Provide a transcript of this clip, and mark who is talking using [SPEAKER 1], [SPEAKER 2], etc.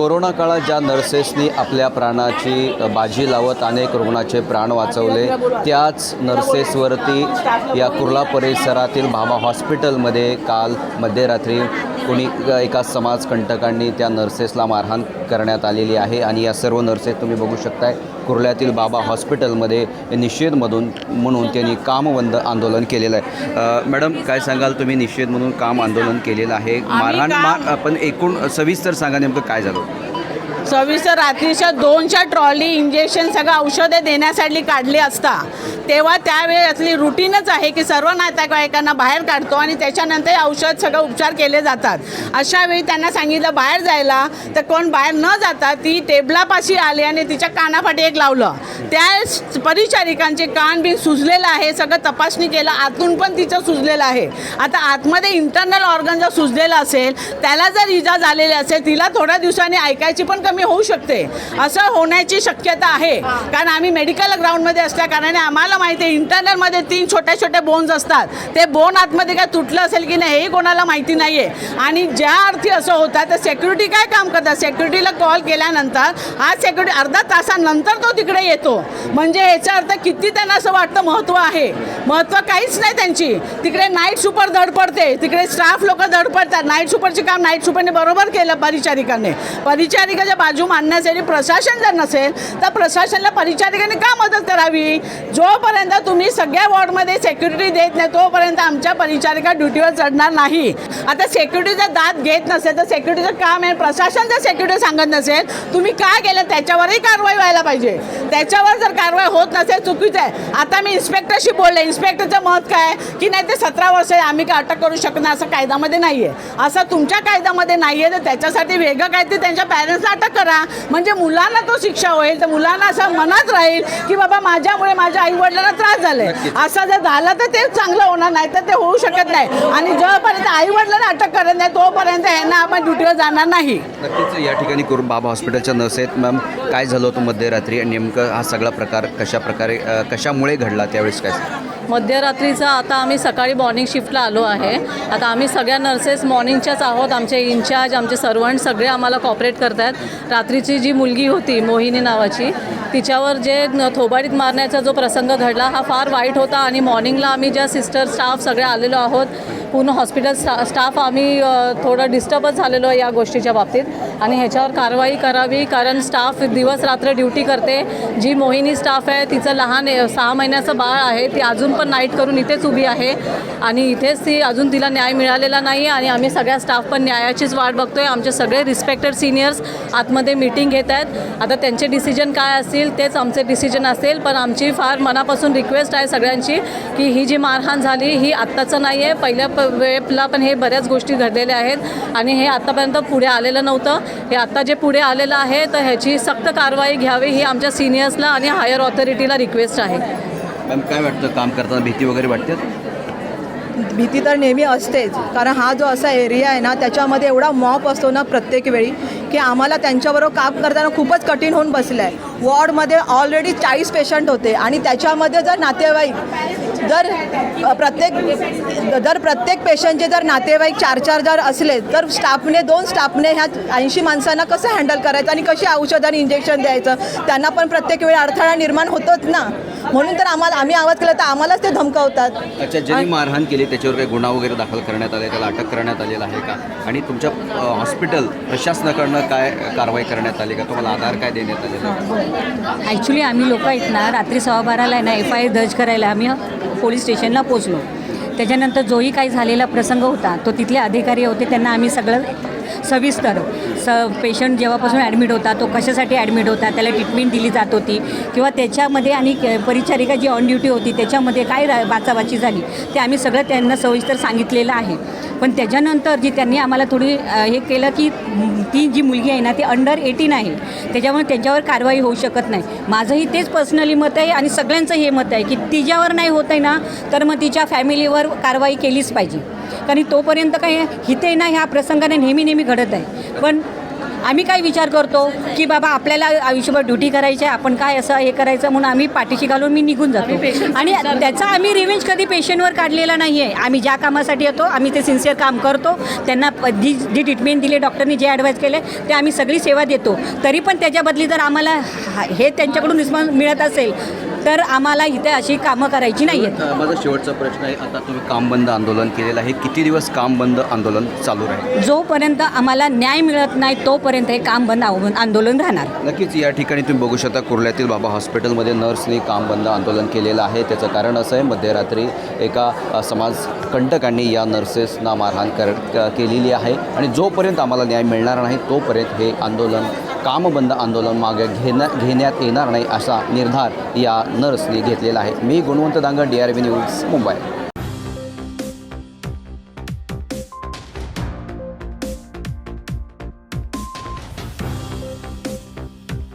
[SPEAKER 1] Corona काळात ज्या नर्सेसनी आपल्या प्राणाची बाजी लावत अनेक रुग्णाचे प्राण वाचवले त्याच नर्सेसवरती या कुर्ला परिसरातील भामा हॉस्पिटलमध्ये काल मध्यरात्री कोणी एका समाजकंटकांनी त्या नर्सेसला मारहाण करण्यात आलेली आहे आणि या सर्व नर्सेस तुम्ही बघू शकताय कुर्ल्यातील बाबा हॉस्पिटलमध्ये निषेधमधून म्हणून त्यांनी कामबंद आंदोलन केलेलं आहे. मॅडम काय सांगाल तुम्ही? निषेध म्हणून काम आंदोलन केलेलं आहे. मारहाण मार पण एकूण सविस्तर सांगा नेमकं काय झालं?
[SPEAKER 2] सविस्तर रात्रीच्या दोनच्या ट्रॉली इंजेक्शन सगळं औषधे देण्यासाठी काढली असता तेव्हा त्यावेळी असली रुटीनच आहे की सर्व नातेवाईकांना बाहेर काढतो आणि त्याच्यानंतर औषध सगळं उपचार केले जातात. अशा वेळी त्यांना सांगितलं बाहेर जायला तर कोण बाहेर न जाता ती टेबलापाशी आली आणि तिच्या कानापाठी एक लावलं. त्या परिचारिकांचे कान बिन सुजलेलं आहे सगळं तपासणी केलं आतून पण तिचं सुजलेलं आहे. आता आतमध्ये इंटरनल ऑर्गन जर सुजलेलं असेल त्याला जर इजा झालेली असेल तिला थोड्या दिवसांनी ऐकायची पण कमी होऊ शकते. असं होण्याची शक्यता आहे. कारण आम्ही मेडिकल ग्राउंडमध्ये असल्या कारणाने आम्हाला माहिती आहे इंटरनलमध्ये तीन छोट्या छोट्या बोन्स असतात. ते बोन आतमध्ये काय तुटलं असेल की नाही हेही कोणाला माहिती नाही आहे आणि ज्या अर्थी असं होतं तर सेक्युरिटी काय काम करतात? सेक्युरिटीला कॉल केल्यानंतर हा सेक्युरिटी अर्धा तासानंतर तो तिकडे येतो. म्हणजे याचा अर्थ किती त्यांना असं वाटतं महत्त्व आहे. महत्त्व काहीच नाही त्यांची. तिकडे नाईट सुपर धडपडते तिकडे स्टाफ लोक धडपडतात नाईट सुपरचे काम नाईट सुपरने बरोबर केलं परिचारिकांनी. परिचारिकाच्या बाजू मांडण्यासाठी प्रशासन जर नसेल तर प्रशासनाला परिचारिकांनी का मदत करावी? जोपर्यंत तुम्ही सगळ्या वॉर्डमध्ये सेक्युरिटी देत नाही तोपर्यंत आमच्या परिचारिका ड्युटीवर चढणार नाही. आता सेक्युरिटीचा दाद घेत नसेल तर सेक्युरिटीचं काम आहे. प्रशासन जर सेक्युरिटी सांगत नसेल तुम्ही काय केलं त्याच्यावरही कारवाई व्हायला पाहिजे. त्याच्यावर जर कारवाई होत नसेल चुकीचं आहे. आता मी इन्स्पेक्टरशी बोलले. इन्स्पेक्टरचं मत काय की नाही ते सतरा वर्ष आहे, आम्ही काय अटक करू शकणार असं कायद्यामध्ये नाही आहे असं तुमच्या कायद्यामध्ये नाही आहे तर त्याच्यासाठी वेगळं काय ते त्यांच्या पॅरेंट्सला अटक करा. म्हणजे मुलांना तो शिक्षा होईल तर मुलांना असं मनात राहील की बाबा माझ्यामुळे माझ्या आई वडिलांना त्रास झाले असं जर झालं तर ते चांगलं होणार नाही तर ते होऊ शकत नाही. आणि जोपर्यंत आई वडिलांना अटक करत नाही तोपर्यंत यांना आपण ड्युटीवर जाणार नाही.
[SPEAKER 1] नक्कीच या ठिकाणी करून बाबा हॉस्पिटलच्या नर्स आहेत मॅम काय झालं होतं मध्यरात्री? आणि नेमकं हा सगळा प्रकार कशा प्रकारे कशामुळे घडला त्यावेळेस काय?
[SPEAKER 3] मध्यरात्रीचा आता आम्ही सकाळी मॉर्निंग शिफ्टला आलो आहे. आता आम्ही सगळ्या नर्सेस मॉर्निंगच्याच आहोत. आमचे इन्चार्ज आमचे सर्वंट सगळे आम्हाला कॉपरेट करत आहेत रात्रीची जी मुलगी होती मोहिनी नावाची तिच्यावर जे थोबाडीत मारण्याचा जो प्रसंग घडला हा फार वाईट होता आणि मॉर्निंगला आम्ही ज्या सिस्टर स्टाफ सगळे आलेलो आहोत पूर्ण हॉस्पिटल स्टा स्टाफ आम्ही थोडं डिस्टर्बच झालेलो आहे या गोष्टीच्या बाबतीत. आणि ह्याच्यावर कारवाई करावी कारण स्टाफ दिवस रात्र ड्युटी करते. जी मोहिनी स्टाफ आहे तिचं लहान सहा महिन्याचं बाळ आहे ती अजून पण नाईट करून इथेच उभी आहे. आणि इथेच ती अजून तिला न्याय मिळालेला नाही आणि आम्ही सगळ्या स्टाफ पण न्यायाचीच वाट बघतोय. आमचे सगळे रिस्पेक्टेड सिनियर्स आतमध्ये मीटिंग घेत आहेत. आता त्यांचे डिसिजन काय असतील तेच आमचे डिसिजन असेल. पण आमची फार मनापासून रिक्वेस्ट आहे सगळ्यांची की ही जी मारहाण झाली ही आत्ताचं नाही आहे पहिल्या प वेळेला पण हे बऱ्याच गोष्टी घडलेल्या आहेत. आणि हे आत्तापर्यंत पुढे आलेलं नव्हतं. हे आत्ता जे पुढे आलेलं आहे तर ह्याची सक्त कारवाई घ्यावी ही आमच्या सिनियर्सला आणि हायर ऑथॉरिटीला रिक्वेस्ट आहे.
[SPEAKER 1] मॅम काय वाटतं? काम करताना भीती वगैरे वाटते?
[SPEAKER 4] भीती तर नेहमी असतेच कारण हा जो असा एरिया आहे ना त्याच्यामध्ये एवढा मॉप असतो ना प्रत्येक वेळी की आम्हाला त्यांच्याबरोबर काम करताना खूपच कठीण होऊन बसलं आहे वॉर्डमध्ये ऑलरेडी चाळीस पेशंट होते आणि त्याच्यामध्ये जर नातेवाईक जर प्रत्येक जर प्रत्येक पेशंटचे जर नातेवाईक चार चार जर असले तर स्टाफने दोन स्टाफने ह्या ऐंशी माणसांना कसं हँडल करायचं आणि कशी औषध आणि इंजेक्शन द्यायचं? त्यांना पण प्रत्येक वेळी अडथळा निर्माण होतोच ना. म्हणून तर आम्हाला आम्ही आवाज केला तर आम्हालाच ते धमकावतात.
[SPEAKER 1] अच्छा ज्यांनी मारहाण केली त्याच्यावर काही गुन्हा वगैरे दाखल करण्यात आले त्याला अटक करण्यात आलेला आहे का? आणि तुमच्या हॉस्पिटल प्रशासनाकडनं काय कारवाई करण्यात आली का? तुम्हाला आधार काय देण्यात आलेला आहे?
[SPEAKER 5] ॲक्च्युली आम्ही लोक आहेत ना रात्री सव्वा बाराला आहे ना एफ आय आर दर्ज करायला आम्ही. पोलीस स्टेशनला पोचलो त्याच्यानंतर जोही काही झालेला प्रसंग होता तो तिथले अधिकारी होते त्यांना आम्ही सगळं सविस्तर. स पेशंट जेव्हापासून ॲडमिट होता तो कशासाठी ॲडमिट होता त्याला ट्रीटमेंट दिली जात होती. किंवा त्याच्यामध्ये आणि परिचारिका जी ऑन ड्युटी होती त्याच्यामध्ये काय रा बाचाबाची झाली ते आम्ही सगळं त्यांना सविस्तर सांगितलेलं आहे. पण त्याच्यानंतर जी त्यांनी आम्हाला थोडी हे केलं की ती जी मुलगी आहे ना ती अंडर एटीन आहे. त्याच्यामुळे त्यांच्यावर कारवाई होऊ शकत नाही. माझंही तेच पर्सनली मत आहे आणि सगळ्यांचं हे मत आहे की तिच्यावर नाही होत आहे ना तर मग तिच्या फॅमिलीवर कारवाई केलीच पाहिजे. कारण तोपर्यंत काय हिते ना ह्या प्रसंगाने नेहमी नेहमी घडत आहे पण आम्ही काय विचार करतो की बाबा आपल्याला आयुष्यभर ड्युटी करायची आहे आपण काय असं हे करायचं म्हणून आम्ही पाठीशी घालून मी निघून जातो. आणि त्याचा आम्ही रिव्हेंज कधी पेशंटवर काढलेला नाही आहे आम्ही ज्या कामासाठी येतो आम्ही ते सिन्सिअर काम करतो. त्यांना जी जी ट्रीटमेंट दिली डॉक्टरनी जे ॲडवाईस केले ते आम्ही सगळी सेवा देतो. तरी पण त्याच्या बदली जर आम्हाला हा- हे त्यांच्याकडून रिस्पॉन्स मिळत असेल तर आम्हाला इथे अशी कामं करायची नाही आहेत
[SPEAKER 1] माझा शेवटचा प्रश्न आहे आता तुम्ही काम बंद आंदोलन केलेलं आहे. किती दिवस काम बंद आंदोलन चालू राहील?
[SPEAKER 5] जोपर्यंत आम्हाला न्याय मिळत नाही तोपर्यंत हे काम बंद आव- आंदोलन राहणार.
[SPEAKER 1] नक्कीच या ठिकाणी तुम्ही बघू शकता कुर्ल्यातील बाबा हॉस्पिटलमध्ये नर्सने काम बंद आंदोलन केलेलं आहे. त्याचं कारण असं आहे मध्यरात्री एका अ, समाजकंटकांनी या नर्सेसना मारहाण कर क- केलेली आहे. आणि जोपर्यंत आम्हाला न्याय मिळणार नाही तोपर्यंत हे आंदोलन कामबंद आंदोलन मागे घेण्या घेण्यात येणार नाही असा निर्धार या नर्सने घेतलेला आहे. मी Gunwant Dangad D R V news Mumbai.